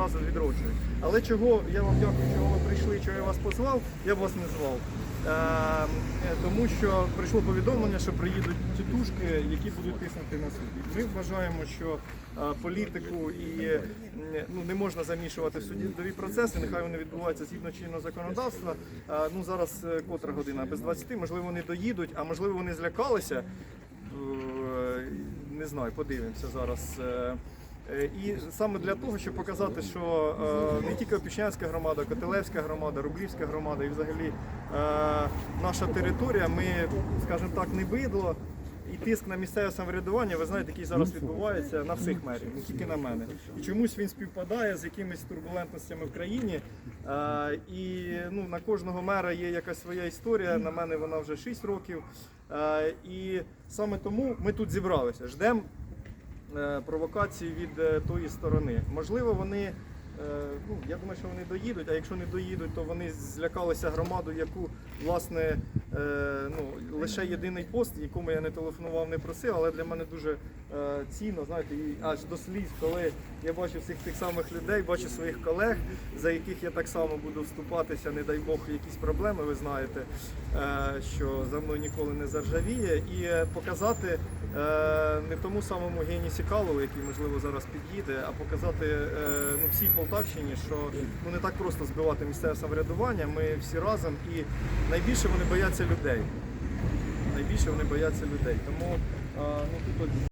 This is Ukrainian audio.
разу відроджують. Але чого я вам дякую, чого ви прийшли, чого я вас позвав, я б вас не звав. Е, тому що прийшло повідомлення, що приїдуть тітушки, які будуть тиснути на суд. Ми вважаємо, що е, політику і е, ну, не можна замішувати в судові процеси, нехай вони відбуваються згідно чинного законодавства. Е, ну зараз е, котра година без 20, можливо, вони доїдуть, а можливо, вони злякалися. Е, Не знаю, подивимося зараз. Е, І саме для того, щоб показати, що е, не тільки Опішнянська громада, Котелевська громада, Рублівська громада і взагалі е, наша територія, ми, скажімо так, не бидло. І тиск на місцеве самоврядування, ви знаєте, який зараз відбувається на всіх мерів, не тільки на мене. І чомусь він співпадає з якимись турбулентностями в країні. Е, і ну, на кожного мера є якась своя історія. На мене вона вже 6 років. Е, і саме тому ми тут зібралися. Ждемо е, провокації від е, тої сторони. Можливо, вони. е, Ну, я думаю, що вони доїдуть, а якщо не доїдуть, то вони злякалися громаду, яку власне е, ну, лише єдиний пост, якому я не телефонував, не просив, але для мене дуже е, цінно, знаєте, і аж до сліз, коли я бачу всіх тих самих людей, бачу своїх колег, за яких я так само буду вступатися, не дай Бог, якісь проблеми, ви знаєте, е, що за мною ніколи не заржавіє, і е, показати е, не тому самому Гені Сікалову, який можливо зараз під'їде, а показати е, ну, всій Полтавщині, що ну, не так просто збивати місцеве самоврядування. Ми всі разом і найбільше вони бояться людей. Найбільше вони бояться людей. Тому ну, тут